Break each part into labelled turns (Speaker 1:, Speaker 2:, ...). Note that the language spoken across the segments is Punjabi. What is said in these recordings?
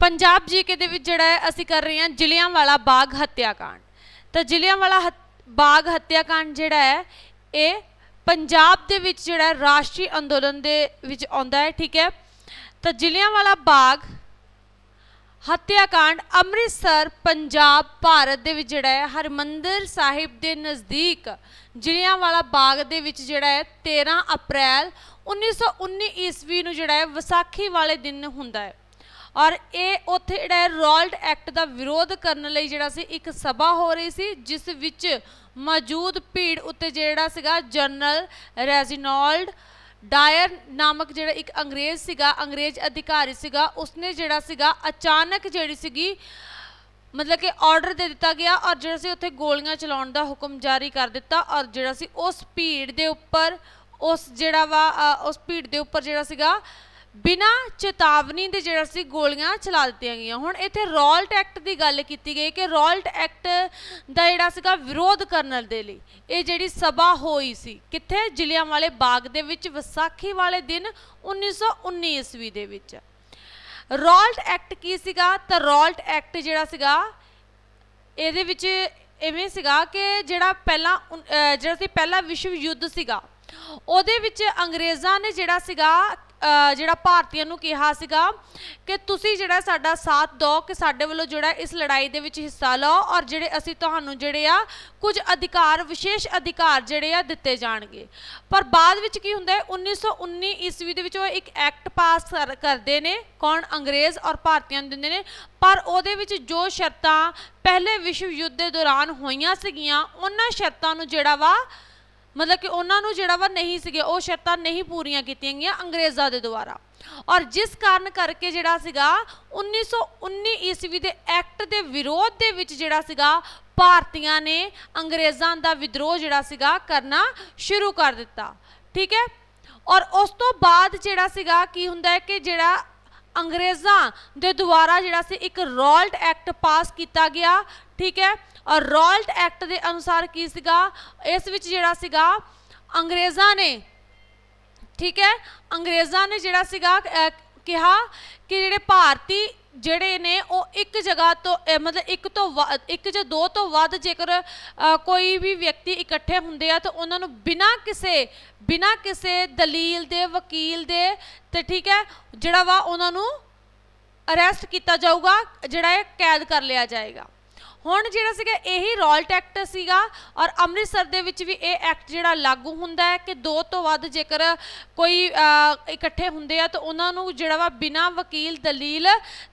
Speaker 1: ਪੰਜਾਬ ਜੀਕੇ ਦੇ ਵਿੱਚ ਜਿਹੜਾ ਹੈ, ਅਸੀਂ ਕਰ ਰਹੇ ਹਾਂ ਜ਼ਿਲ੍ਹਿਆਂਵਾਲਾ ਬਾਗ ਹੱਤਿਆਕਾਂਡ। ਤਾਂ ਜ਼ਿਲ੍ਹਿਆਂਵਾਲਾ ਹੱਤ- ਬਾਗ ਹੱਤਿਆਕਾਂਡ ਜਿਹੜਾ ਹੈ, ਇਹ ਪੰਜਾਬ ਦੇ ਵਿੱਚ ਜਿਹੜਾ ਰਾਸ਼ਟਰੀ ਅੰਦੋਲਨ ਦੇ ਵਿੱਚ ਆਉਂਦਾ ਹੈ, ਠੀਕ ਹੈ? ਤਾਂ ਜ਼ਿਲ੍ਹਿਆਂਵਾਲਾ ਬਾਗ ਹੱਤਿਆਕਾਂਡ ਅੰਮ੍ਰਿਤਸਰ, ਪੰਜਾਬ, ਭਾਰਤ ਦੇ ਵਿੱਚ ਜਿਹੜਾ ਹੈ, ਹਰਮੰਦਰ ਸਾਹਿਬ ਦੇ ਨਜ਼ਦੀਕ ਜ਼ਿਲ੍ਹਿਆਂਵਾਲਾ ਬਾਗ ਦੇ ਵਿੱਚ ਜਿਹੜਾ ਹੈ 13 ਅਪ੍ਰੈਲ 1919 ਈਸਵੀ ਨੂੰ ਜਿਹੜਾ ਹੈ, ਵਿਸਾਖੀ ਵਾਲੇ ਦਿਨ ਹੁੰਦਾ ਹੈ। ਔਰ ਇਹ ਉੱਥੇ ਜਿਹੜਾ ਰੋਲਡ ਐਕਟ ਦਾ ਵਿਰੋਧ ਕਰਨ ਲਈ ਜਿਹੜਾ ਸੀ, ਇੱਕ ਸਭਾ ਹੋ ਰਹੀ ਸੀ, ਜਿਸ ਵਿੱਚ ਮੌਜੂਦ ਭੀੜ ਉੱਤੇ ਜਿਹੜਾ ਸੀਗਾ ਜਨਰਲ ਰੈਜ਼ੀਨੋਲਡ ਡਾਇਰ ਨਾਮਕ ਜਿਹੜਾ ਇੱਕ ਅੰਗਰੇਜ਼ ਸੀਗਾ, ਅੰਗਰੇਜ਼ ਅਧਿਕਾਰੀ ਸੀਗਾ, ਉਸਨੇ ਜਿਹੜਾ ਸੀਗਾ ਅਚਾਨਕ ਜਿਹੜੀ ਸੀਗੀ, ਮਤਲਬ ਕਿ ਆਰਡਰ ਦੇ ਦਿੱਤਾ ਗਿਆ ਔਰ ਜਿਹੜਾ ਸੀ ਉੱਥੇ ਗੋਲੀਆਂ ਚਲਾਉਣ ਦਾ ਹੁਕਮ ਜਾਰੀ ਕਰ ਦਿੱਤਾ ਔਰ ਜਿਹੜਾ ਸੀ ਉਸ ਭੀੜ ਦੇ ਉੱਪਰ, ਉਸ ਜਿਹੜਾ ਵਾ ਉਸ ਭੀੜ ਦੇ ਉੱਪਰ ਜਿਹੜਾ ਸੀਗਾ ਬਿਨਾ ਚੇਤਾਵਨੀ ਦੇ ਜਿਹੜਾ ਸੀ ਗੋਲੀਆਂ ਚਲਾ ਦਿੱਤੀਆਂ ਗਈਆਂ। ਹੁਣ ਇੱਥੇ ਰੋਲਟ ਐਕਟ ਦੀ ਗੱਲ ਕੀਤੀ ਗਈ ਕਿ ਰੋਲਟ ਐਕਟ ਦਾ ਜਿਹੜਾ ਸੀਗਾ ਵਿਰੋਧ ਕਰਨ ਦੇ ਲਈ ਇਹ ਜਿਹੜੀ ਸਭਾ ਹੋਈ ਸੀ, ਕਿੱਥੇ? ਜ਼ਿਲ੍ਹਿਆਂ ਵਾਲੇ ਬਾਗ ਦੇ ਵਿੱਚ, ਵਿਸਾਖੀ ਵਾਲੇ ਦਿਨ 1919 ਈਸਵੀ ਦੇ ਵਿੱਚ। ਰੋਲਟ ਐਕਟ ਕੀ ਸੀਗਾ? ਤਾਂ ਰੋਲਟ ਐਕਟ ਜਿਹੜਾ ਸੀਗਾ, ਇਹਦੇ ਵਿੱਚ ਐਵੇਂ ਸੀਗਾ ਕਿ ਜਿਹੜਾ ਪਹਿਲਾ ਜਿਹੜਾ ਸੀ ਪਹਿਲਾ ਵਿਸ਼ਵ ਯੁੱਧ ਸੀਗਾ, ਉਹਦੇ ਵਿੱਚ ਅੰਗਰੇਜ਼ਾਂ ਨੇ ਜਿਹੜਾ ਸੀਗਾ ਜਿਹੜਾ ਭਾਰਤੀਆਂ ਨੂੰ ਕਿਹਾ ਸੀਗਾ ਕਿ ਤੁਸੀਂ ਜਿਹੜਾ ਸਾਡਾ ਸਾਥ ਦਿਓ, ਕਿ ਸਾਡੇ ਵੱਲੋਂ ਜਿਹੜਾ ਇਸ ਲੜਾਈ ਦੇ ਵਿੱਚ ਹਿੱਸਾ ਲਓ ਔਰ ਜਿਹੜੇ ਅਸੀਂ ਤੁਹਾਨੂੰ ਜਿਹੜੇ ਆ ਕੁਝ ਅਧਿਕਾਰ, ਵਿਸ਼ੇਸ਼ ਅਧਿਕਾਰ ਜਿਹੜੇ ਆ ਦਿੱਤੇ ਜਾਣਗੇ। ਪਰ ਬਾਅਦ ਵਿੱਚ ਕੀ ਹੁੰਦਾ ਹੈ? 1919 ਈਸਵੀ ਦੇ ਵਿੱਚ ਉਹ ਇੱਕ ਐਕਟ ਪਾਸ ਕਰ- ਕਰਦੇ ਨੇ, ਕੌਣ? ਅੰਗਰੇਜ਼ ਔਰ ਭਾਰਤੀਆਂ ਨੂੰ ਦਿੰਦੇ ਨੇ। ਪਰ ਉਹਦੇ ਵਿੱਚ ਜੋ ਸ਼ਰਤਾਂ ਪਹਿਲੇ ਵਿਸ਼ਵ ਯੁੱਧ ਦੇ ਦੌਰਾਨ ਹੋਈਆਂ ਸੀਗੀਆਂ, ਉਹਨਾਂ ਸ਼ਰਤਾਂ ਨੂੰ ਜਿਹੜਾ ਵਾ ਮਤਲਬ ਕਿ ਉਹਨਾਂ ਨੂੰ ਜਿਹੜਾ ਵਾ ਨਹੀਂ ਸੀਗੇ, ਉਹ ਸ਼ਰਤਾਂ ਨਹੀਂ ਪੂਰੀਆਂ ਕੀਤੀਆਂ ਗਈਆਂ ਅੰਗਰੇਜ਼ਾਂ ਦੇ ਦੁਆਰਾ। ਔਰ ਜਿਸ ਕਾਰਨ ਕਰਕੇ ਜਿਹੜਾ ਸੀਗਾ 1919 ਈਸਵੀ ਦੇ ਐਕਟ ਦੇ ਵਿਰੋਧ ਦੇ ਵਿੱਚ ਜਿਹੜਾ ਸੀਗਾ, ਭਾਰਤੀਆਂ ਨੇ ਅੰਗਰੇਜ਼ਾਂ ਦਾ ਵਿਦਰੋਹ ਜਿਹੜਾ ਸੀਗਾ ਕਰਨਾ ਸ਼ੁਰੂ ਕਰ ਦਿੱਤਾ। ਠੀਕ ਹੈ? ਔਰ ਉਸ ਤੋਂ ਬਾਅਦ ਜਿਹੜਾ ਸੀਗਾ, ਕੀ ਹੁੰਦਾ ਹੈ ਕਿ ਜਿਹੜਾ ਅੰਗਰੇਜ਼ਾਂ ਦੇ ਦੁਆਰਾ ਜਿਹੜਾ ਸੀ ਇੱਕ ਰੋਲਟ ਐਕਟ ਪਾਸ ਕੀਤਾ ਗਿਆ, ਠੀਕ ਹੈ? ਔਰ ਰੋਲਟ ਐਕਟ ਦੇ ਅਨੁਸਾਰ ਕੀ ਸੀਗਾ? ਇਸ ਵਿੱਚ ਜਿਹੜਾ ਸੀਗਾ, ਅੰਗਰੇਜ਼ਾਂ ਨੇ, ਠੀਕ ਹੈ? ਅੰਗਰੇਜ਼ਾਂ ਨੇ ਜਿਹੜਾ ਸੀਗਾ ਕਿਹਾ ਕਿ ਜਿਹੜੇ ਭਾਰਤੀ ਜਿਹੜੇ ਨੇ ਉਹ ਇੱਕ ਜਗ੍ਹਾ ਤੋਂ ਮਤਲਬ ਇੱਕ ਤੋਂ ਵ- ਇੱਕ ਜਾਂ ਦੋ ਤੋਂ ਵੱਧ ਜੇਕਰ ਕੋਈ ਵੀ ਵਿਅਕਤੀ ਇਕੱਠੇ ਹੁੰਦੇ ਆ ਤਾਂ ਉਹਨਾਂ ਨੂੰ ਬਿਨਾਂ ਕਿਸੇ ਬਿਨਾਂ ਕਿਸੇ ਦਲੀਲ ਦੇ, ਵਕੀਲ ਦੇ ਤੇ ਠੀਕ ਹੈ, ਜਿਹੜਾ ਵਾ ਉਹਨਾਂ ਨੂੰ ਅਰੈਸਟ ਕੀਤਾ ਜਾਊਗਾ, ਜਿਹੜਾ ਇਹ ਕੈਦ ਕਰ ਲਿਆ ਜਾਏਗਾ। ਹੁਣ ਜਿਹੜਾ ਸੀਗਾ ਇਹੀ ਰੋਲਟ ਐਕਟ ਸੀਗਾ ਔਰ ਅੰਮ੍ਰਿਤਸਰ ਦੇ ਵਿੱਚ ਵੀ ਇਹ ਐਕਟ ਜਿਹੜਾ ਲਾਗੂ ਹੁੰਦਾ ਹੈ ਕਿ ਦੋ ਤੋਂ ਵੱਧ ਜੇਕਰ ਕੋਈ ਇਕੱਠੇ ਹੁੰਦੇ ਆ ਤਾਂ ਉਹਨਾਂ ਨੂੰ ਜਿਹੜਾ ਵਾ ਬਿਨਾਂ ਵਕੀਲ, ਦਲੀਲ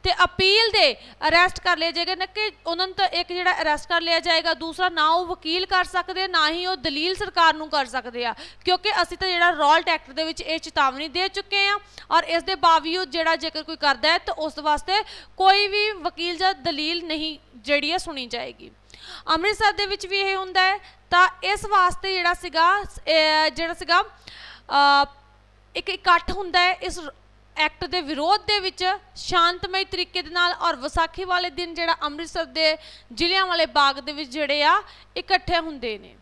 Speaker 1: ਤੇ ਅਪੀਲ ਦੇ ਅਰੈਸਟ ਕਰ ਲਿਆ ਜਾਏਗਾ। ਨਾ ਕਿ ਉਹਨਾਂ ਨੂੰ ਤਾਂ ਇੱਕ ਜਿਹੜਾ ਅਰੈਸਟ ਕਰ ਲਿਆ ਜਾਏਗਾ, ਦੂਸਰਾ ਨਾ ਉਹ ਵਕੀਲ ਕਰ ਸਕਦੇ ਨਾ ਹੀ ਉਹ ਦਲੀਲ ਸਰਕਾਰ ਨੂੰ ਕਰ ਸਕਦੇ ਆ। ਕਿਉਂਕਿ ਅਸੀਂ ਤਾਂ ਜਿਹੜਾ ਰੋਲਟ ਐਕਟ ਦੇ ਵਿੱਚ ਇਹ ਚੇਤਾਵਨੀ ਦੇ ਚੁੱਕੇ ਆ ਔਰ ਇਸ ਦੇ ਬਾਵਜੂਦ ਜਿਹੜਾ ਜੇਕਰ ਕੋਈ ਕਰਦਾ ਹੈ ਤਾਂ ਉਸ ਵਾਸਤੇ ਕੋਈ ਵੀ ਵਕੀਲ ਜਾਂ ਦਲੀਲ ਨਹੀਂ ਜਿਹੜੀ ਹੈ ਸੁਣੀ ਜਾਏਗੀ। ਅੰਮ੍ਰਿਤਸਰ ਦੇ ਵਿੱਚ ਵੀ ਇਹ ਹੁੰਦਾ ਹੈ। ਤਾਂ ਇਸ ਵਾਸਤੇ ਜਿਹੜਾ ਸੀਗਾ ਜਿਹੜਾ ਸੀਗਾ ਇੱਕ ਇਕੱਠ ਹੁੰਦਾ ਹੈ। ਇਸ ਐਕਟ ਦੇ ਵਿਰੋਧ ਦੇ ਵਿੱਚ ਸ਼ਾਂਤਮਈ ਤਰੀਕੇ ਦੇ ਨਾਲ ਔਰ ਵਿਸਾਖੀ ਵਾਲੇ ਦਿਨ ਜਿਹੜਾ ਅੰਮ੍ਰਿਤਸਰ ਦੇ ਜ਼ਿਲ੍ਹਿਆਂ ਵਾਲੇ ਬਾਗ ਦੇ ਵਿੱਚ ਜਿਹੜੇ ਆ, ਇਕੱਠੇ ਹੁੰਦੇ ਨੇ।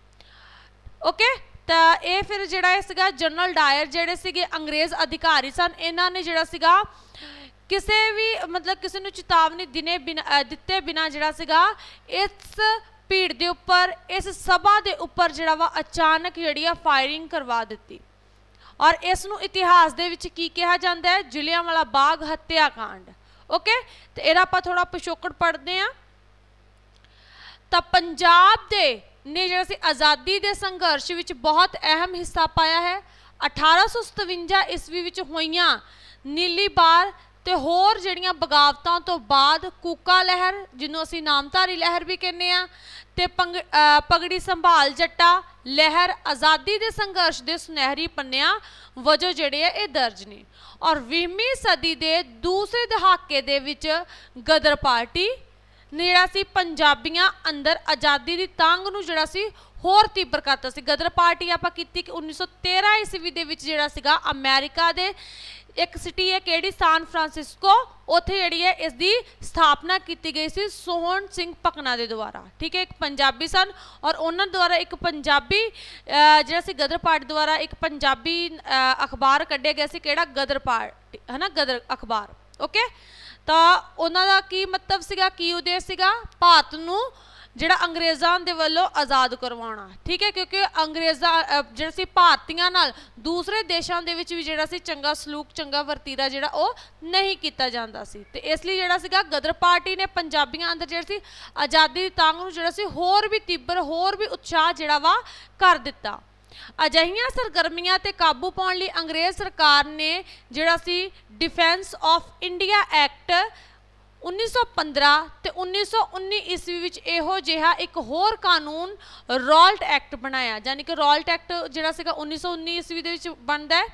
Speaker 1: ਓਕੇ? ਤਾਂ ਇਹ ਫਿਰ ਜਿਹੜਾ ਇਹ ਸੀਗਾ, ਜਨਰਲ ਡਾਇਰ ਜਿਹੜੇ ਸੀਗੇ, ਅੰਗਰੇਜ਼ ਅਧਿਕਾਰੀ ਸਨ। ਇਹਨਾਂ ਨੇ ਜਿਹੜਾ ਸੀਗਾ ਕਿਸੇ ਵੀ, ਮਤਲਬ ਕਿਸੇ ਨੂੰ ਚੇਤਾਵਨੀ ਦਿਨੇ ਬਿਨਾ ਦਿੱਤੇ ਬਿਨਾ ਜਿਹੜਾ ਸੀਗਾ, ਇਸ ਭੀੜ ਦੇ ਉੱਪਰ, ਇਸ ਸਭਾ ਦੇ ਉੱਪਰ ਜਿਹੜਾ ਵਾ ਅਚਾਨਕ ਜਿਹੜੀ ਆ ਫਾਇਰਿੰਗ ਕਰਵਾ ਦਿੱਤੀ। ਔਰ ਇਸ ਨੂੰ ਇਤਿਹਾਸ ਦੇ ਵਿੱਚ ਕੀ ਕਿਹਾ ਜਾਂਦਾ ਹੈ? ਜ਼ਿਲ੍ਹਿਆਂਵਾਲਾ ਬਾਗ ਹੱਤਿਆਕਾਂਡ। ਓਕੇ ਤੇ ਇਹਦਾ ਆਪਾਂ ਥੋੜਾ ਪਿਛੋਕੜ ਪੜ੍ਹਦੇ ਆ ਤਾਂ ਪੰਜਾਬ ਦੇ ਨੇ ਜਿਹੜਾ ਸੀ ਆਜ਼ਾਦੀ ਦੇ ਸੰਘਰਸ਼ ਵਿੱਚ ਬਹੁਤ ਅਹਿਮ ਹਿੱਸਾ ਪਾਇਆ ਹੈ। 1857 ਈਸਵੀ ਵਿੱਚ ਹੋਈਆਂ ਨੀਲੀ ਬਾਰ ਤੇ ਹੋਰ ਜਿਹੜੀਆਂ ਬਗਾਵਤਾਂ ਤੋਂ ਬਾਅਦ ਕੂਕਾ ਲਹਿਰ, ਜਿਹਨੂੰ ਅਸੀਂ ਨਾਮਧਾਰੀ ਲਹਿਰ ਵੀ ਕਹਿੰਦੇ ਆ ਤੇ ਪੰਗ- ਪਗੜੀ ਸੰਭਾਲ ਜੱਟਾ ਲਹਿਰ ਆਜ਼ਾਦੀ ਦੇ ਸੰਘਰਸ਼ ਦੇ ਸੁਨਹਿਰੀ ਪੰਨਿਆਂ ਵਜੋਂ ਜਿਹੜੇ ਆ, ਇਹ ਦਰਜ ਨੇ। ਔਰ 20ਵੀਂ ਸਦੀ ਦੇ ਦੂਸਰੇ ਦਹਾਕੇ ਦੇ ਵਿੱਚ ਗਦਰ ਪਾਰਟੀ ਜਿਹੜਾ ਸੀ ਪੰਜਾਬੀਆਂ ਅੰਦਰ ਆਜ਼ਾਦੀ ਦੀ ਤਾਂਗ ਨੂੰ ਜਿਹੜਾ ਸੀ ਹੋਰ ਤੀਬਰ ਕਰਤਾ ਸੀ। ਗਦਰ ਪਾਰਟੀ ਆਪਾਂ ਕੀਤੀ ਕਿ 1913 ਈਸਵੀ ਦੇ ਵਿੱਚ ਜਿਹੜਾ ਸੀਗਾ ਅਮਰੀਕਾ ਦੇ ਇੱਕ ਸਿਟੀ ਹੈ ਕਿਹੜੀ? San Francisco. ਉੱਥੇ ਜਿਹੜੀ ਹੈ ਇਸ ਦੀ ਸਥਾਪਨਾ ਕੀਤੀ ਗਈ ਸੀ ਸੋਹਣ ਸਿੰਘ ਪਕਨਾ ਦੇ ਦੁਆਰਾ। ਠੀਕ ਹੈ, ਇੱਕ ਪੰਜਾਬੀ ਸਨ ਔਰ ਉਹਨਾਂ ਦੁਆਰਾ ਇੱਕ ਪੰਜਾਬੀ ਜਿਹੜਾ ਸੀ ਗਦਰ ਪਾਰਟੀ ਦੁਆਰਾ ਇੱਕ ਪੰਜਾਬੀ ਅਖਬਾਰ ਕੱਢਿਆ ਗਿਆ ਸੀ। ਕਿਹੜਾ? ਗਦਰ ਪਾਰਟੀ ਹੈ ਨਾ ਗਦਰ ਅਖਬਾਰ। ਓਕੇ? ਤਾਂ ਉਹਨਾਂ ਦਾ ਕੀ ਮਤਲਬ ਸੀਗਾ? ਕੀ ਉਦੇਸ਼ ਸੀਗਾ? ਭਾਰਤ ਨੂੰ ਜਿਹੜਾ ਅੰਗਰੇਜ਼ਾਂ ਦੇ ਵੱਲੋਂ ਆਜ਼ਾਦ ਕਰਵਾਉਣਾ। ਠੀਕ ਹੈ, ਕਿਉਂਕਿ ਅੰਗਰੇਜ਼ਾਂ ਜਿਹੜਾ ਸੀ ਭਾਰਤੀਆਂ ਨਾਲ ਦੂਸਰੇ ਦੇਸ਼ਾਂ ਦੇ ਵਿੱਚ ਵੀ ਜਿਹੜਾ ਸੀ ਚੰਗਾ ਸਲੂਕ, ਚੰਗਾ ਵਰਤੀਰਾ ਜਿਹੜਾ ਉਹ ਨਹੀਂ ਕੀਤਾ ਜਾਂਦਾ ਸੀ। ਤੇ ਇਸ ਲਈ ਜਿਹੜਾ ਸੀਗਾ ਗਦਰ ਪਾਰਟੀ ਨੇ ਪੰਜਾਬੀਆਂ ਅੰਦਰ ਜਿਹੜਾ ਸੀ ਆਜ਼ਾਦੀ ਦੀ ਤਾਂਗ ਨੂੰ ਜਿਹੜਾ ਸੀ ਹੋਰ ਵੀ ਤੀਬਰ, ਹੋਰ ਵੀ ਉਤਸ਼ਾਹ ਜਿਹੜਾ ਵਾ ਕਰ ਦਿੱਤਾ। ਅਜਿਹੀਆਂ ਸਰਗਰਮੀਆਂ ਤੇ ਕਾਬੂ ਪਾਉਣ ਲਈ ਅੰਗਰੇਜ਼ ਸਰਕਾਰ ਨੇ ਜਿਹੜਾ ਸੀ ਡਿਫੈਂਸ ਆਫ ਇੰਡੀਆ ਐਕਟ 1915 ਤੇ 1919 ਈਸਵੀ ਵਿੱਚ ਇਹੋ ਜਿਹਾ ਇੱਕ ਹੋਰ ਕਾਨੂੰਨ ਰੌਲਟ ਐਕਟ ਬਣਾਇਆ, ਯਾਨੀ ਕਿ ਰੌਲਟ ਐਕਟ ਜਿਹੜਾ ਸੀਗਾ 1919 ਈਸਵੀ ਦੇ ਵਿੱਚ ਬਣਦਾ ਹੈ,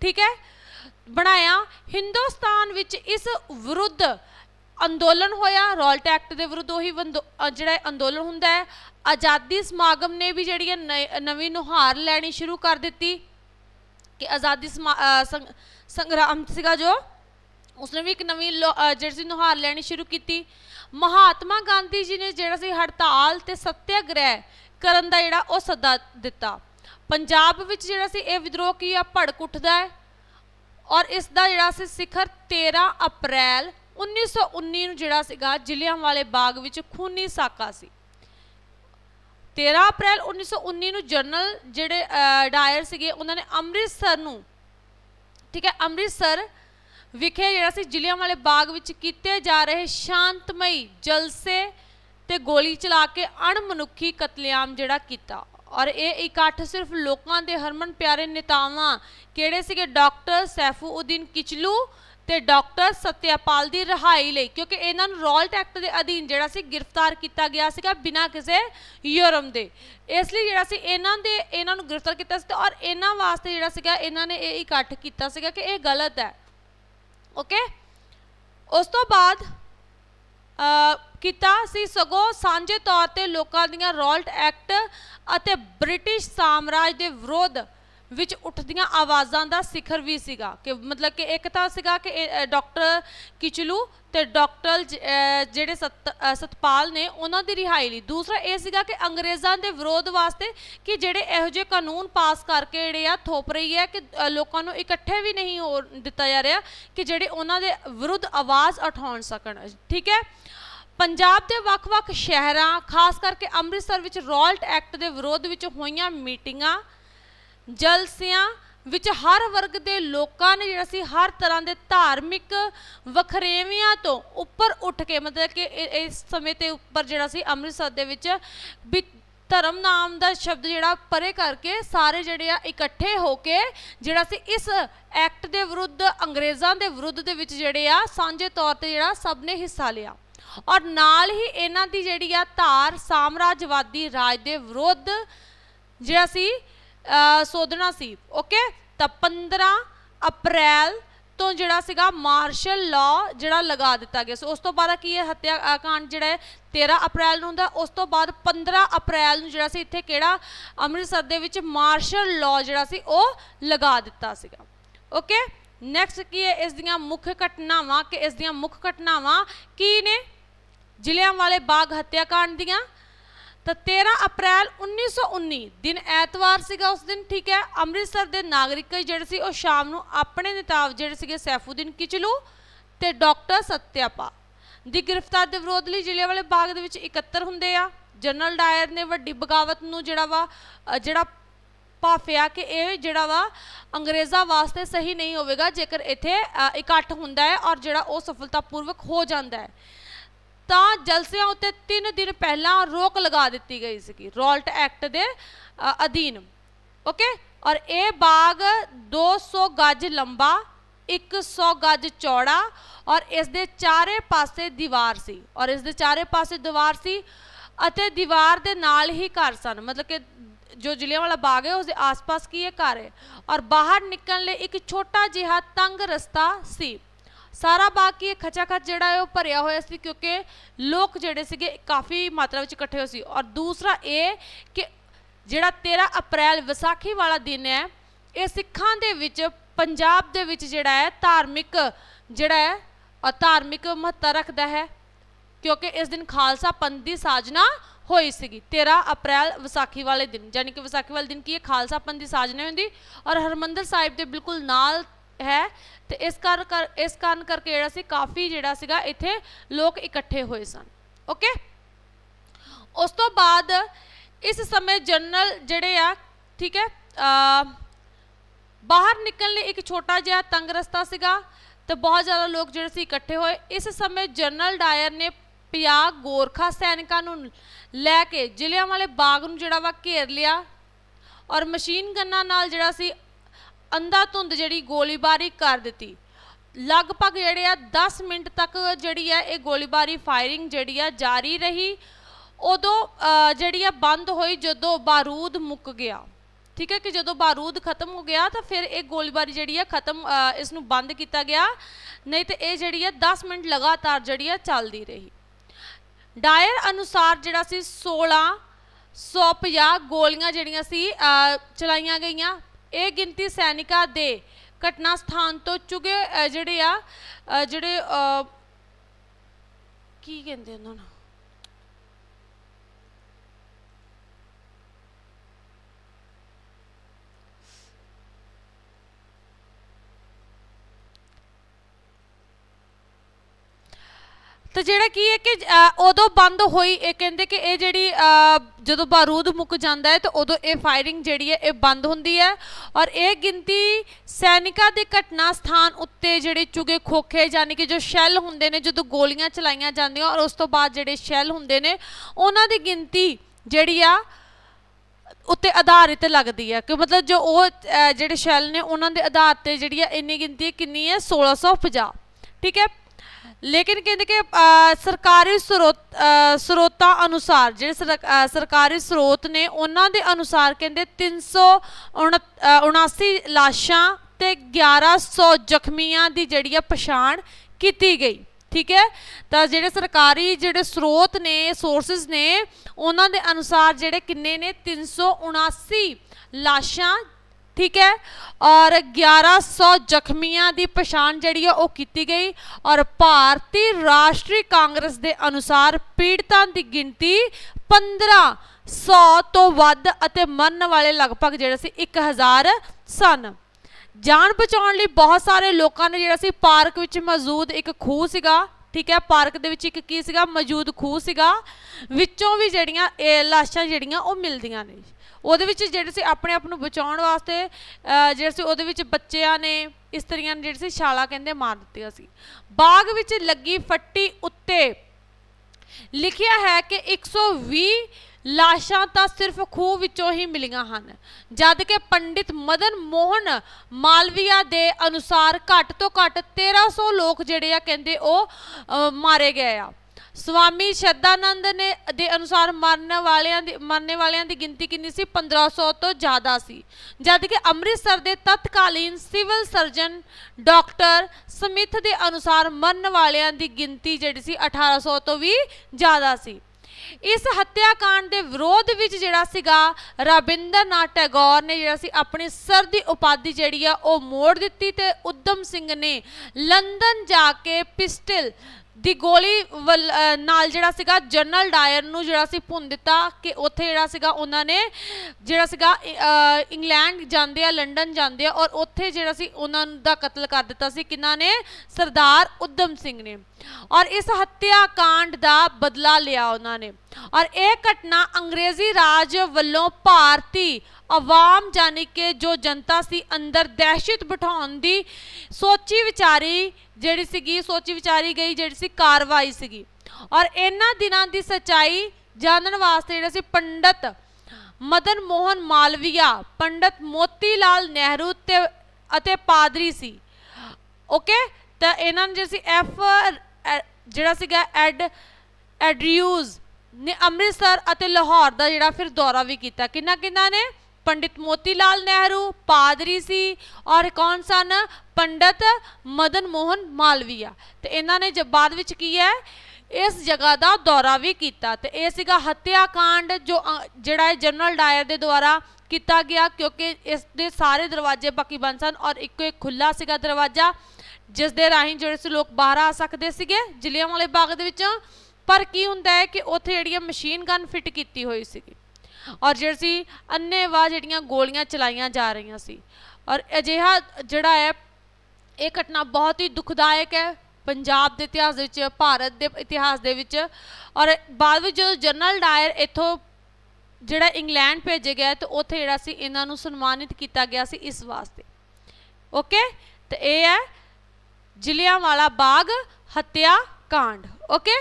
Speaker 1: ਠੀਕ ਹੈ? ਬਣਾਇਆ। ਹਿੰਦੁਸਤਾਨ ਵਿੱਚ ਇਸ ਵਿਰੁੱਧ ਅੰਦੋਲਨ ਹੋਇਆ, ਰੌਲਟ ਐਕਟ ਦੇ ਵਿਰੁੱਧ ਉਹੀ ਵੰਦੋ- ਜਿਹੜਾ ਅੰਦੋਲਨ ਹੁੰਦਾ ਹੈ। ਆਜ਼ਾਦੀ ਸਮਾਗਮ ਨੇ ਵੀ ਜਿਹੜੀ ਹੈ ਨਵੀਂ ਨੁਹਾਰ ਲੈਣੀ ਸ਼ੁਰੂ ਕਰ ਦਿੱਤੀ ਕਿ ਆਜ਼ਾਦੀ ਸਮਾ- ਸੰਗਰਾਮ ਸੀਗਾ ਜੋ। ਉਸਨੇ ਵੀ ਇੱਕ ਨਵੀਂ ਲੋ- ਜਿਹੜੀ ਸੀ ਨੁਹਾਰ ਲੈਣੀ ਸ਼ੁਰੂ ਕੀਤੀ। ਮਹਾਤਮਾ ਗਾਂਧੀ ਜੀ ਨੇ ਜਿਹੜਾ ਸੀ ਹੜਤਾਲ ਤੇ ਸਤਿਆਗ੍ਰਹਿ ਕਰਨ ਦਾ ਜਿਹੜਾ ਉਹ ਸੱਦਾ ਦਿੱਤਾ। ਪੰਜਾਬ ਵਿੱਚ ਜਿਹੜਾ ਸੀ ਇਹ ਵਿਦਰੋਹ ਕੀ ਆ, ਭੜਕ ਉੱਠਦਾ ਹੈ ਔਰ ਇਸ ਦਾ ਜਿਹੜਾ ਸੀ ਸਿਖਰ 13 ਅਪ੍ਰੈਲ 1919 ਨੂੰ ਜਿਹੜਾ ਸੀਗਾ ਜ਼ਿਲ੍ਹਿਆਂਵਾਲੇ ਬਾਗ ਵਿੱਚ ਖੂਨੀ ਸਾਕਾ ਸੀ। 13 ਅਪ੍ਰੈਲ 1919 ਨੂੰ ਜਨਰਲ ਜਿਹੜੇ ਡਾਇਰ ਸੀਗੇ, ਉਹਨਾਂ ਨੇ ਅੰਮ੍ਰਿਤਸਰ ਨੂੰ, ਠੀਕ ਹੈ, ਅੰਮ੍ਰਿਤਸਰ ਵਿਖੇ ਜਿਹੜਾ ਸੀ ਜ਼ਿਲ੍ਹਿਆਂਵਾਲੇ ਬਾਗ ਵਿੱਚ ਕੀਤੇ ਜਾ ਰਹੇ ਸ਼ਾਂਤਮਈ ਜਲਸੇ ਤੇ ਗੋਲੀ ਚਲਾ ਕੇ ਅਣਮਨੁੱਖੀ ਕਤਲੇਆਮ ਜਿਹੜਾ ਕੀਤਾ। ਔਰ ਇਹ ਇਕੱਠ ਸਿਰਫ ਲੋਕਾਂ ਦੇ ਹਰਮਨ ਪਿਆਰੇ ਨੇਤਾਵਾਂ, ਕਿਹੜੇ ਸੀਗੇ? ਡਾਕਟਰ ਸੈਫੂਉਦੀਨ ਕਿਚਲੂ ਤੇ ਡਾਕਟਰ ਸਤਿਆਪਾਲ ਦੀ ਰਿਹਾਈ ਲਈ, ਕਿਉਂਕਿ ਇਹਨਾਂ ਨੂੰ ਰੌਲਟ ਐਕਟ ਦੇ ਅਧੀਨ ਜਿਹੜਾ ਸੀ ਗ੍ਰਿਫਤਾਰ ਕੀਤਾ ਗਿਆ ਸੀਗਾ ਬਿਨਾਂ ਕਿਸੇ ਯੁਰਮ ਦੇ। ਇਸ ਲਈ ਜਿਹੜਾ ਸੀ ਇਹਨਾਂ ਦੇ, ਇਹਨਾਂ ਨੂੰ ਗ੍ਰਿਫਤਾਰ ਕੀਤਾ ਸੀ ਔਰ ਇਹਨਾਂ ਵਾਸਤੇ ਜਿਹੜਾ ਸੀਗਾ, ਇਹਨਾਂ ਨੇ ਇਹ ਇਕੱਠ ਕੀਤਾ ਸੀਗਾ ਕਿ ਇਹ ਗਲਤ ਹੈ। ਓਕੇ ਉਸ ਤੋਂ ਬਾਅਦ ਕੀਤਾ ਸੀ ਸਗੋਂ ਸਾਂਝੇ ਤੌਰ ਤੇ ਲੋਕਾਂ ਦੀਆਂ ਰੋਲਟ ਐਕਟ ਅਤੇ ਬ੍ਰਿਟਿਸ਼ ਸਾਮਰਾਜ ਦੇ ਵਿਰੋਧ। ਵਿੱਚ ਉੱਠਦੀਆਂ ਆਵਾਜ਼ਾਂ ਦਾ ਸਿਖਰ ਵੀ ਸੀਗਾ ਕਿ ਮਤਲਬ ਕਿ ਇੱਕ ਤਾਂ ਸੀਗਾ ਕਿ ਇਹ, ਡਾਕਟਰ ਕਿਚਲੂ ਤੇ ਡਾਕਟਰ ਜਿਹੜੇ ਸਤ ਸਤਪਾਲ ਨੇ ਉਹਨਾਂ ਦੀ ਰਿਹਾਈ ਲਈ। ਦੂਸਰਾ ਇਹ ਸੀਗਾ ਕਿ ਅੰਗਰੇਜ਼ਾਂ ਦੇ ਵਿਰੋਧ ਵਾਸਤੇ ਕਿ ਜਿਹੜੇ ਇਹੋ ਜਿਹੇ ਕਾਨੂੰਨ ਪਾਸ ਕਰਕੇ ਜਿਹੜੇ ਆ ਥੋਪ ਰਹੀ ਹੈ ਕਿ ਲੋਕਾਂ ਨੂੰ ਇਕੱਠੇ ਵੀ ਨਹੀਂ ਹੋ ਦਿੱਤਾ ਜਾ ਰਿਹਾ ਕਿ ਜਿਹੜੇ ਉਹਨਾਂ ਦੇ ਵਿਰੁੱਧ ਆਵਾਜ਼ ਉਠਾਉਣ ਸਕਣ। ਠੀਕ ਹੈ? ਪੰਜਾਬ ਦੇ ਵੱਖ-ਵੱਖ ਸ਼ਹਿਰਾਂ ਖਾਸ ਕਰਕੇ ਅੰਮ੍ਰਿਤਸਰ ਵਿੱਚ ਰੋਲਟ ਐਕਟ ਦੇ ਵਿਰੋਧ ਵਿੱਚ ਹੋਈਆਂ ਮੀਟਿੰਗਾਂ ਜਲਸਿਆਂ ਵਿੱਚ ਹਰ ਵਰਗ ਦੇ ਲੋਕਾਂ ਨੇ ਜਿਹੜਾ ਸੀ ਹਰ ਤਰ੍ਹਾਂ ਦੇ ਧਾਰਮਿਕ ਵਖਰੇਵਿਆਂ ਤੋਂ ਉੱਪਰ ਉੱਠ ਕੇ, ਮਤਲਬ ਕਿ ਇਹ- ਇਸ ਸਮੇਂ ਤੇ ਉੱਪਰ ਜਿਹੜਾ ਸੀ ਅੰਮ੍ਰਿਤਸਰ ਦੇ ਵਿੱਚ ਵੀ ਧਰਮ ਨਾਮ ਦਾ ਸ਼ਬਦ ਜਿਹੜਾ ਪਰੇ ਕਰਕੇ ਸਾਰੇ ਜਿਹੜੇ ਆ ਇਕੱਠੇ ਹੋ ਕੇ ਜਿਹੜਾ ਸੀ ਇਸ ਐਕਟ ਦੇ ਵਿਰੁੱਧ, ਅੰਗਰੇਜ਼ਾਂ ਦੇ ਵਿਰੁੱਧ ਦੇ ਵਿੱਚ ਜਿਹੜੇ ਆ ਸਾਂਝੇ ਤੌਰ ਤੇ ਜਿਹੜਾ ਸਭ ਨੇ ਹਿੱਸਾ ਲਿਆ। ਔਰ ਨਾਲ ਹੀ ਇਹਨਾਂ ਦੀ ਜਿਹੜੀ ਆ ਧਾਰ ਸਾਮਰਾਜਵਾਦੀ ਰਾਜ ਦੇ ਵਿਰੁੱਧ ਜਿਹੜਾ ਸੀ ਸੋਧਣਾ ਸੀ। ਓਕੇ ਤਾਂ 15 ਅਪ੍ਰੈਲ ਤੋਂ ਜਿਹੜਾ ਸੀਗਾ ਮਾਰਸ਼ਲ ਲਾ ਜਿਹੜਾ ਲਗਾ ਦਿੱਤਾ ਗਿਆ ਸੀ। ਉਸ ਤੋਂ ਬਾਅਦ ਕੀ ਹੈ? ਹੱਤਿਆ ਕਾਂਡ ਜਿਹੜਾ ਹੈ 13 ਅਪ੍ਰੈਲ ਨੂੰ ਹੁੰਦਾ। ਉਸ ਤੋਂ ਬਾਅਦ 15 ਅਪ੍ਰੈਲ ਨੂੰ ਜਿਹੜਾ ਸੀ ਇੱਥੇ ਕਿਹੜਾ? ਅੰਮ੍ਰਿਤਸਰ ਦੇ ਵਿੱਚ ਮਾਰਸ਼ਲ ਲਾ ਜਿਹੜਾ ਸੀ, ਉਹ ਲਗਾ ਦਿੱਤਾ ਸੀਗਾ। ਓਕੇ ਨੈਕਸਟ ਕੀ ਹੈ? ਇਸ ਦੀਆਂ ਮੁੱਖ ਘਟਨਾਵਾਂ, ਕਿ ਇਸ ਦੀਆਂ ਮੁੱਖ ਘਟਨਾਵਾਂ ਕੀ ਨੇ? ਜ਼ਿਲ੍ਹਿਆਂ ਵਾਲੇ ਬਾਗ ਹੱਤਿਆਕਾਂਡ ਦੀਆਂ ਤਾਂ 13 ਅਪ੍ਰੈਲ 1919 ਦਿਨ ਐਤਵਾਰ ਸੀਗਾ ਉਸ ਦਿਨ, ਠੀਕ ਹੈ, ਅੰਮ੍ਰਿਤਸਰ ਦੇ ਨਾਗਰਿਕ ਜਿਹੜੇ ਸੀ, ਉਹ ਸ਼ਾਮ ਨੂੰ ਆਪਣੇ ਨੇਤਾਵ ਜਿਹੜੇ ਸੀਗੇ, ਸੈਫੂਦੀਨ ਕਿਚਲੂ ਤੇ ਡਾਕਟਰ ਸਤਿਆਪਾ ਦੀ ਗ੍ਰਿਫਤਾਰ ਦੇ ਵਿਰੋਧ ਲਈ ਜ਼ਿਲ੍ਹਿਆਂਵਾਲੇ ਬਾਗ ਦੇ ਵਿੱਚ ਇਕੱਤਰ ਹੁੰਦੇ ਆ। ਜਨਰਲ ਡਾਇਰ ਨੇ ਵੱਡੀ ਬਗਾਵਤ ਨੂੰ ਜਿਹੜਾ ਵਾ ਜਿਹੜਾ ਭਾਫਿਆ ਕਿ ਇਹ ਜਿਹੜਾ ਵਾ ਅੰਗਰੇਜ਼ਾਂ ਵਾਸਤੇ ਸਹੀ ਨਹੀਂ ਹੋਵੇਗਾ, ਜੇਕਰ ਇੱਥੇ ਇਕੱਠ ਹੁੰਦਾ ਹੈ ਔਰ ਜਿਹੜਾ ਉਹ ਸਫਲਤਾਪੂਰਵਕ ਹੋ ਜਾਂਦਾ ਹੈ। ਤਾਂ ਜਲਸਿਆਂ ਉੱਤੇ 3 ਦਿਨ ਪਹਿਲਾਂ ਰੋਕ ਲਗਾ ਦਿੱਤੀ ਗਈ ਸੀਗੀ ਰੋਲਟ ਐਕਟ ਦੇ ਅਧੀਨ। ਓਕੇ ਔਰ ਇਹ ਬਾਗ 200 ਗੱਜ ਲੰਬਾ 100 ਗਜ ਚੌੜਾ ਔਰ ਇਸ ਦੇ ਚਾਰੇ ਪਾਸੇ ਦੀਵਾਰ ਸੀ। ਔਰ ਇਸ ਦੇ ਚਾਰੇ ਪਾਸੇ ਦੀਵਾਰ ਸੀ ਅਤੇ ਦੀਵਾਰ ਦੇ ਨਾਲ ਹੀ ਘਰ ਸਨ। ਮਤਲਬ ਕਿ ਜੋ ਜ਼ਿਲ੍ਹਿਆਂ ਵਾਲਾ ਬਾਗ ਹੈ ਉਸ ਦੇ ਆਸ-ਪਾਸ ਕੀ ਹੈ ਘਰ ਹੈ? ਔਰ ਬਾਹਰ ਨਿਕਲਣ ਲਈ ਇੱਕ ਛੋਟਾ ਜਿਹਾ ਤੰਗ ਰਸਤਾ ਸੀ। ਸਾਰਾ ਬਾਗ ਕੀ ਹੈ ਖਚਾਖਚ ਜਿਹੜਾ ਹੈ ਉਹ ਭਰਿਆ ਹੋਇਆ ਸੀ ਕਿਉਂਕਿ ਲੋਕ ਜਿਹੜੇ ਸੀਗੇ ਕਾਫੀ ਮਾਤਰਾ ਵਿੱਚ ਇਕੱਠੇ ਹੋਏ ਸੀ। ਔਰ ਦੂਸਰਾ ਇਹ ਕਿ ਜਿਹੜਾ 13 ਅਪ੍ਰੈਲ ਵਿਸਾਖੀ ਵਾਲਾ ਦਿਨ ਹੈ, ਇਹ ਸਿੱਖਾਂ ਦੇ ਵਿੱਚ, ਪੰਜਾਬ ਦੇ ਵਿੱਚ ਜਿਹੜਾ ਹੈ ਧਾਰਮਿਕ ਜਿਹੜਾ ਹੈ ਧਾਰਮਿਕ ਮਹੱਤਤਾ ਰੱਖਦਾ ਹੈ ਕਿਉਂਕਿ ਇਸ ਦਿਨ ਖਾਲਸਾ ਪੰਥ ਦੀ ਸਾਜਨਾ ਹੋਈ ਸੀਗੀ 13 ਅਪ੍ਰੈਲ ਵਿਸਾਖੀ ਵਾਲੇ ਦਿਨ। ਯਾਨੀ ਕਿ ਵਿਸਾਖੀ ਵਾਲੇ ਦਿਨ ਕੀ ਹੈ? ਖਾਲਸਾ ਪੰਥ ਦੀ ਸਾਜਨਾ ਹੁੰਦੀ ਔਰ ਹਰਮੰਦਰ ਸਾਹਿਬ ਦੇ ਬਿਲਕੁਲ ਨਾਲ ਹੈ। ਤੇ ਇਸ ਕਰ ਕਰ- ਇਸ ਕਾਰਨ ਕਰਕੇ ਜਿਹੜਾ ਸੀ, ਕਾਫੀ ਜਿਹੜਾ ਸੀਗਾ, ਇੱਥੇ ਲੋਕ ਇਕੱਠੇ ਹੋਏ ਸਨ। ਓਕੇ ਉਸ ਤੋਂ ਬਾਅਦ ਇਸ ਸਮੇਂ ਜਨਰਲ ਜਿਹੜੇ ਆ, ਠੀਕ ਹੈ ਬਾਹਰ ਨਿਕਲਣ ਲਈ ਇੱਕ ਛੋਟਾ ਜਿਹਾ ਤੰਗ ਰਸਤਾ ਸੀਗਾ ਤੇ ਬਹੁਤ ਜ਼ਿਆਦਾ ਲੋਕ ਜਿਹੜੇ ਸੀ, ਇਕੱਠੇ ਹੋਏ। ਇਸ ਸਮੇਂ ਜਨਰਲ ਡਾਇਰ ਨੇ ਪਿਆ ਗੋਰਖਾ ਸੈਨਿਕਾਂ ਨੂੰ ਲੈ ਕੇ, ਜ਼ਿਲ੍ਹਿਆਂ ਵਾਲੇ ਬਾਗ ਨੂੰ ਜਿਹੜਾ ਵਾ ਘੇਰ ਲਿਆ ਔਰ ਮਸ਼ੀਨ ਗੰਨਾਂ ਨਾਲ ਜਿਹੜਾ ਸੀ ਅੰਧਾ ਧੁੰਦ ਜਿਹੜੀ ਗੋਲੀਬਾਰੀ ਕਰ ਦਿੱਤੀ। ਲਗਭਗ ਜਿਹੜੇ ਆ 10 ਮਿੰਟ ਤੱਕ ਜਿਹੜੀ ਆ ਇਹ ਗੋਲੀਬਾਰੀ ਫਾਇਰਿੰਗ ਜਿਹੜੀ ਆ ਜਾਰੀ ਰਹੀ। ਉਦੋਂ ਜਿਹੜੀ ਆ ਬੰਦ ਹੋਈ ਜਦੋਂ ਬਾਰੂਦ ਮੁੱਕ ਗਿਆ। ਠੀਕ ਹੈ ਕਿ ਜਦੋਂ ਬਾਰੂਦ ਖਤਮ ਹੋ ਗਿਆ ਤਾਂ ਫਿਰ ਇਹ ਗੋਲੀਬਾਰੀ ਜਿਹੜੀ ਆ ਖਤਮ ਇਸ ਨੂੰ ਬੰਦ ਕੀਤਾ ਗਿਆ। ਨਹੀਂ ਤੇ ਇਹ ਜਿਹੜੀ ਆ 10 ਮਿੰਟ ਲਗਾਤਾਰ ਜਿਹੜੀ ਆ ਚੱਲਦੀ ਰਹੀ। ਡਾਇਰ ਅਨੁਸਾਰ ਜਿਹੜਾ ਸੀ 1650 ਗੋਲੀਆਂ ਜਿਹੜੀਆਂ ਸੀ ਚਲਾਈਆਂ ਗਈਆਂ। ਇਹ ਗਿਣਤੀ ਸੈਨਿਕਾਂ ਦੇ ਘਟਨਾ ਸਥਾਨ ਤੋਂ ਚੁਗੇ ਜਿਹੜੇ ਆ ਜਿਹੜੇ ਕੀ ਕਹਿੰਦੇ ਉਹਨਾਂ ਨੂੰ? ਤੇ ਜਿਹੜਾ ਕੀ ਹੈ ਕਿ ਅ, ਉਦੋਂ ਬੰਦ ਹੋਈ ਇਹ ਕਹਿੰਦੇ ਕਿ ਇਹ ਜਿਹੜੀ ਅ, ਜਦੋਂ ਬਾਰੂਦ ਮੁੱਕ ਜਾਂਦਾ ਹੈ ਤਾਂ ਉਦੋਂ ਇਹ ਫਾਇਰਿੰਗ ਜਿਹੜੀ ਹੈ ਇਹ ਬੰਦ ਹੁੰਦੀ ਹੈ। ਔਰ ਇਹ ਗਿਣਤੀ ਸੈਨਿਕਾਂ ਦੇ ਘਟਨਾ ਸਥਾਨ ਉੱਤੇ ਜਿਹੜੇ ਚੁਗੇ ਖੋਖੇ ਯਾਨੀ ਕਿ ਜੋ ਸ਼ੈੱਲ ਹੁੰਦੇ ਨੇ ਜਦੋਂ ਗੋਲੀਆਂ ਚਲਾਈਆਂ ਜਾਂਦੀਆਂ ਔਰ ਉਸ ਤੋਂ ਬਾਅਦ ਜਿਹੜੇ ਸ਼ੈੱਲ ਹੁੰਦੇ ਨੇ ਉਹਨਾਂ ਦੀ ਗਿਣਤੀ ਜਿਹੜੀ ਆ ਉੱਤੇ ਆਧਾਰਿਤ ਲੱਗਦੀ ਹੈ। ਕਿ ਮਤਲਬ ਜੋ ਉਹ ਅ, ਜਿਹੜੇ ਸ਼ੈੱਲ ਨੇ ਉਹਨਾਂ ਦੇ ਆਧਾਰ ਤੇ ਜਿਹੜੀ ਆ ਇੰਨੀ ਗਿਣਤੀ ਕਿੰਨੀ ਹੈ? 1650 ਠੀਕ ਹੈ? ਲੇਕਿਨ ਕਹਿੰਦੇ ਕਿ ਸਰਕਾਰੀ ਸਰੋਤ ਸਰੋਤਾਂ ਅਨੁਸਾਰ, ਜਿਹੜੇ ਸਰ- ਸਰਕਾਰੀ ਸਰੋਤ ਨੇ, ਉਹਨਾਂ ਦੇ ਅਨੁਸਾਰ ਕਹਿੰਦੇ 379 ਲਾਸ਼ਾਂ ਤੇ 1100 ਜ਼ਖਮੀਆਂ ਦੀ ਜਿਹੜੀ ਆ ਪਛਾਣ ਕੀਤੀ ਗਈ। ਠੀਕ ਹੈ? ਤਾਂ ਜਿਹੜੇ ਸਰਕਾਰੀ ਜਿਹੜੇ ਸਰੋਤ ਨੇ ਸੋਰਸਸ ਨੇ, ਉਹਨਾਂ ਦੇ ਅਨੁਸਾਰ ਜਿਹੜੇ ਕਿੰਨੇ ਨੇ? 379 ਲਾਸ਼ਾਂ ਠੀਕ ਹੈ? ਔਰ 1100 ਜ਼ਖਮੀਆਂ ਦੀ ਪਛਾਣ ਜਿਹੜੀ ਆ ਉਹ ਕੀਤੀ ਗਈ ਔਰ ਭਾਰਤੀ ਰਾਸ਼ਟਰੀ ਕਾਂਗਰਸ ਦੇ ਅਨੁਸਾਰ ਪੀੜਤਾਂ ਦੀ ਗਿਣਤੀ 1500 ਤੋਂ ਵੱਧ ਅਤੇ ਮਰਨ ਵਾਲੇ ਲਗਭਗ ਜਿਹੜੇ ਸੀ 1000 ਸਨ। ਜਾਨ ਬਚਾਉਣ ਲਈ ਬਹੁਤ ਸਾਰੇ ਲੋਕਾਂ ਨੇ ਜਿਹੜਾ ਸੀ ਪਾਰਕ ਵਿੱਚ ਮੌਜੂਦ ਇੱਕ ਖੂਹ ਸੀਗਾ, ਠੀਕ ਹੈ? ਪਾਰਕ ਦੇ ਵਿੱਚ ਇੱਕ ਕੀ ਸੀਗਾ? ਮੌਜੂਦ ਖੂਹ ਸੀਗਾ। ਵਿੱਚੋਂ ਵੀ ਜਿਹੜੀਆਂ ਲਾਸ਼ਾਂ ਜਿਹੜੀਆਂ ਉਹ ਮਿਲਦੀਆਂ ਨੇ। ਉਹਦੇ ਵਿੱਚ ਜਿਹੜੇ ਸੀ ਆਪਣੇ ਆਪ ਨੂੰ ਬਚਾਉਣ ਵਾਸਤੇ ਅਹ, ਜਿਹੜੇ ਸੀ ਉਹਦੇ ਵਿੱਚ ਬੱਚਿਆਂ ਨੇ ਇਸਤਰੀਆਂ ਨੇ ਜਿਹੜੇ ਸੀ ਛਾਲਾ ਕਹਿੰਦੇ ਮਾਰ ਦਿੱਤੀਆਂ ਸੀ। ਬਾਗ ਵਿੱਚ ਲੱਗੀ ਫੱਟੀ ਉੱਤੇ ਲਿਖਿਆ ਹੈ ਕਿ 120 ਲਾਸ਼ਾਂ ਤਾਂ ਸਿਰਫ ਖੂਹ ਵਿੱਚੋਂ ਹੀ ਮਿਲੀਆਂ ਹਨ ਜਦ ਕਿ ਪੰਡਿਤ ਮਦਨ ਮੋਹਨ ਮਾਲਵੀਆ ਦੇ ਅਨੁਸਾਰ ਘੱਟ ਤੋਂ ਘੱਟ 1300 ਲੋਕ ਜਿਹੜੇ ਆ ਕਹਿੰਦੇ ਉਹ ਮਾਰੇ ਗਏ ਆ। ਸਵਾਮੀ ਸ਼ਰਦਾਨੰਦ ਨੇ ਦੇ ਅਨੁਸਾਰ ਮਰਨ ਵਾਲਿਆਂ ਦੀ ਮਰਨੇ ਵਾਲਿਆਂ ਦੀ ਗਿਣਤੀ ਕਿੰਨੀ ਸੀ? 1500 ਤੋਂ ਜ਼ਿਆਦਾ ਸੀ। ਜਦ ਕਿ ਅੰਮ੍ਰਿਤਸਰ ਦੇ ਤਤਕਾਲੀਨ ਸਿਵਲ ਸਰਜਨ ਡਾਕਟਰ ਸਮਿਥ ਦੇ ਅਨੁਸਾਰ ਮਰਨ ਵਾਲਿਆਂ ਦੀ ਗਿਣਤੀ ਜਿਹੜੀ ਸੀ 1800 ਤੋਂ ਵੀ ਜ਼ਿਆਦਾ ਸੀ। ਇਸ ਹੱਤਿਆਕਾਂਡ ਦੇ ਵਿਰੋਧ ਵਿੱਚ ਜਿਹੜਾ ਸੀਗਾ ਰਵਿੰਦਰਨਾਥ ਟੈਗੋਰ ਨੇ ਜਿਹੜਾ ਸੀ, ਆਪਣੀ ਸਰ ਦੀ ਉਪਾਧੀ ਜਿਹੜੀ ਆ, ਉਹ ਮੋੜ ਦਿੱਤੀ ਤੇ ਉਦਮ ਸਿੰਘ ਨੇ ਲੰਡਨ ਜਾ ਕੇ ਪਿਸਟਲ ਦੀ ਗੋਲੀ ਵੱਲ- ਨਾਲ ਜਿਹੜਾ ਸੀਗਾ ਜਨਰਲ ਡਾਇਰ ਨੂੰ ਜਿਹੜਾ ਸੀ ਭੁੰਨ ਦਿੱਤਾ ਕਿ ਉੱਥੇ ਜਿਹੜਾ ਸੀਗਾ ਉਹਨਾਂ ਨੇ ਜਿਹੜਾ ਸੀਗਾ ਇੰਗਲੈਂਡ ਜਾਂਦੇ ਆ, ਲੰਡਨ ਜਾਂਦੇ ਆ ਔਰ ਉੱਥੇ ਜਿਹੜਾ ਸੀ ਉਹਨਾਂ ਦਾ ਕਤਲ ਕਰ ਦਿੱਤਾ ਸੀ ਕਿਹਨਾਂ ਨੇ? ਸਰਦਾਰ ਉਦਮ ਸਿੰਘ ਨੇ। ਔਰ ਇਸ ਹੱਤਿਆ ਕਾਂਡ ਦਾ ਬਦਲਾ ਲਿਆ ਉਹਨਾਂ ਨੇ। ਔਰ ਇਹ ਘਟਨਾ ਅੰਗਰੇਜ਼ੀ ਰਾਜ ਵੱਲੋਂ ਭਾਰਤੀ ਆਵਾਮ ਜਾਨੀ ਕਿ ਜੋ ਜਨਤਾ ਸੀ ਅੰਦਰ ਦਹਿਸ਼ਤ ਬਿਠਾਉਣ ਦੀ ਸੋਚੀ ਵਿਚਾਰੀ ਜਿਹੜੀ ਸੀਗੀ, ਸੋਚੀ ਵਿਚਾਰੀ ਗਈ ਜਿਹੜੀ ਸੀ ਕਾਰਵਾਈ ਸੀਗੀ। ਔਰ ਇਹਨਾਂ ਦਿਨਾਂ ਦੀ ਸਚਾਈ ਜਾਣਨ ਵਾਸਤੇ ਜਿਹੜਾ ਸੀ ਪੰਡਤ ਮਦਨ ਮੋਹਨ ਮਾਲਵੀਆ, ਪੰਡਤ ਮੋਤੀ ਲਾਲ ਨਹਿਰੂ ਤੇ ਅਤੇ ਪਾਦਰੀ ਸੀ। ਓਕੇ? ਤਾਂ ਇਹਨਾਂ ਨੇ ਜਿਹੜਾ ਸੀ ਐਫ ਜਿਹੜਾ ਸੀਗਾ ਐਡ, ਐਡਰਿਊਜ਼ ਨੇ ਅੰਮ੍ਰਿਤਸਰ ਅਤੇ ਲਾਹੌਰ ਦਾ ਜਿਹੜਾ ਫਿਰ ਦੌਰਾ ਵੀ ਕੀਤਾ। ਕਿੰਨਾ ਕਿੰਨਾ ਨੇ? ਪੰਡਿਤ ਮੋਤੀ ਲਾਲ ਨਹਿਰੂ, ਪਾਦਰੀ ਸੀ ਔਰ ਕੌਣ ਸਨ? ਪੰਡਤ ਮਦਨ ਮੋਹਨ ਮਾਲਵੀਆ। ਤੇ ਇਹਨਾਂ ਨੇ ਜਦ ਬਾਅਦ ਵਿੱਚ ਕੀ ਹੈ? ਇਸ ਜਗ੍ਹਾ ਦਾ ਦੌਰਾ ਵੀ ਕੀਤਾ। ਤੇ ਇਹ ਸੀਗਾ ਹੱਤਿਆਕਾਂਡ ਜੋ ਜਿਹੜਾ ਹੈ ਜਨਰਲ ਡਾਇਰ ਦੇ ਦੁਆਰਾ ਕੀਤਾ ਗਿਆ ਕਿਉਂਕਿ ਇਸ ਦੇ ਸਾਰੇ ਦਰਵਾਜ਼ੇ ਬਾਕੀ ਬੰਦ ਸਨ ਔਰ ਇੱਕੋ ਇੱਕ ਖੁੱਲਾ ਸੀਗਾ ਦਰਵਾਜ਼ਾ। ਜਿਸ ਦੇ ਰਾਹੀਂ ਜਿਹੜੇ ਸੀ ਲੋਕ ਬਾਹਰ ਆ ਸਕਦੇ ਸੀਗੇ, ਜ਼ਿਲ੍ਹਿਆਂ ਵਾਲੇ ਬਾਗ ਦੇ ਵਿੱਚ। ਪਰ ਕੀ ਹੁੰਦਾ ਹੈ ਕਿ ਉੱਥੇ ਜਿਹੜੀਆਂ ਮਸ਼ੀਨ ਗਨ ਫਿੱਟ ਕੀਤੀ ਹੋਈ ਸੀਗੀ। ਔਰ ਜਿਹੜੀ ਸੀ ਅੰਨੇਵਾਹ ਜਿਹੜੀਆਂ ਗੋਲੀਆਂ ਚਲਾਈਆਂ ਜਾ ਰਹੀਆਂ ਸੀ। ਔਰ ਅਜਿਹਾ ਜਿਹੜਾ ਹੈ, ਇਹ ਘਟਨਾ ਬਹੁਤ ਹੀ ਦੁਖਦਾਇਕ ਹੈ ਪੰਜਾਬ ਦੇ ਇਤਿਹਾਸ ਦੇ ਵਿੱਚ, ਭਾਰਤ ਦੇ ਇਤਿਹਾਸ ਦੇ ਵਿੱਚ। ਔਰ ਬਾਅਦ ਵਿੱਚ ਜਦੋਂ ਜਨਰਲ ਡਾਇਰ ਇੱਥੋਂ ਜਿਹੜਾ ਇੰਗਲੈਂਡ ਭੇਜੇ ਗਿਆ ਤੇ ਉੱਥੇ ਜਿਹੜਾ ਸੀ ਇਹਨਾਂ ਨੂੰ ਸਨਮਾਨਿਤ ਕੀਤਾ ਗਿਆ ਸੀ ਇਸ ਵਾਸਤੇ। ਓਕੇ ਤੇ ਇਹ ਹੈ ਜ਼ਿਲ੍ਹਿਆਂਵਾਲਾ ਬਾਗ ਹੱਤਿਆ ਕਾਂਡ ਓਕੇ